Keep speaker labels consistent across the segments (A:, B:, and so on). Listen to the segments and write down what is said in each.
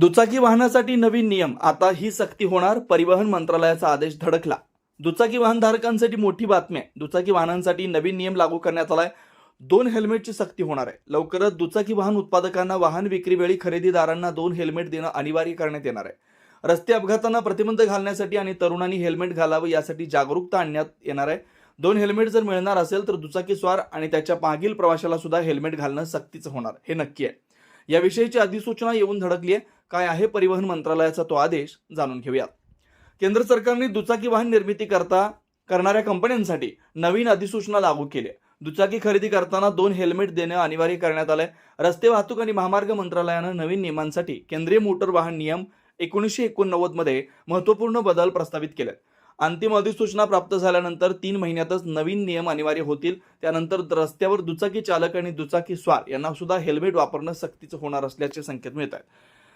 A: दुचाकी वाहनासाठी नवीन नियम. आता ही सक्ती होणार. परिवहन मंत्रालयाचा आदेश धडकला. दुचाकी वाहनधारकांसाठी मोठी बातमी आहे. दुचाकी वाहनांसाठी नवीन नियम लागू करण्यात आलाय. दोन हेल्मेटची सक्ती होणार आहे. लवकरच दुचाकी वाहन उत्पादकांना वाहन विक्रीवेळी खरेदीदारांना दोन हेल्मेट देणं अनिवार्य करण्यात येणार आहे. रस्ते अपघातांना प्रतिबंध घालण्यासाठी आणि तरुणांनी हेल्मेट घालावं यासाठी जागरूकता आणण्यात येणार आहे. दोन हेल्मेट जर मिळणार असेल तर दुचाकी स्वार आणि त्याच्या मागील प्रवाशाला सुद्धा हेल्मेट घालणं सक्तीचं होणार. हे नक्की आहे. याविषयीची अधिसूचना येऊन धडकली आहे काय आहे परिवहन मंत्रालयाचा तो आदेश? जाणून घेऊयात. केंद्र सरकारने दुचाकी वाहन निर्मिती करता करणाऱ्या कंपन्यांसाठी नवीन अधिसूचना लागू केली दुचाकी खरेदी करताना दोन हेल्मेट देणं अनिवार्य करण्यात आलंय. रस्ते वाहतूक आणि महामार्ग मंत्रालयानं नवीन नियमांसाठी केंद्रीय मोटर वाहन नियम एकोणीसशे एकोणनव्वदमध्ये बदल प्रस्तावित केले अंतिम अधिसूचना प्राप्त झाल्यानंतर तीन महिन्यातच नवीन नियम अनिवार्य होतील. त्यानंतर रस्त्यावर दुचाकी चालक आणि दुचाकी स्वार यांना सुद्धा हेल्मेट वापरणं सक्तीचं होणार असल्याचे संकेत मिळत आहेत.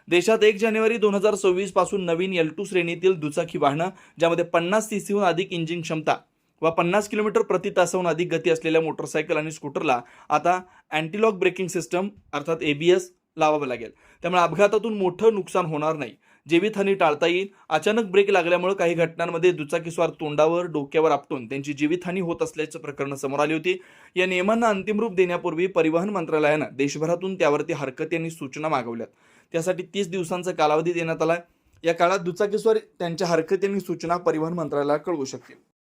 A: देशात एक जानेवारी दोन हजार सव्वीसपासून नवीन एल टू श्रेणीतील दुचाकी वाहनं ज्यामध्ये पन्नास सीसीहून अधिक इंजिन क्षमता व पन्नास किलोमीटर प्रति तासाहून अधिक गती असलेल्या मोटरसायकल आणि स्कूटरला आता अँटीलॉक ब्रेकिंग सिस्टम अर्थात एबीएस लावावं लागेल. त्यामुळे अपघातातून मोठं नुकसान होणार नाही. जीवितहानी टाळता येईल. अचानक ब्रेक लागल्यामुळे काही घटनांमध्ये दुचाकीस्वार तोंडावर डोक्यावर आपटून त्यांची जीवितहानी होत असल्याचं प्रकरण समोर आली होती. या नियमांना अंतिम रूप देण्यापूर्वी परिवहन मंत्रालयानं देशभरातून त्यावरती हरकती आणि सूचना मागवल्यात. त्यासाठी तीस दिवसांचा कालावधी देण्यात आला या काळात दुचाकीस्वार त्यांच्या हरकती आणि सूचना परिवहन मंत्रालयाला कळवू शकतील.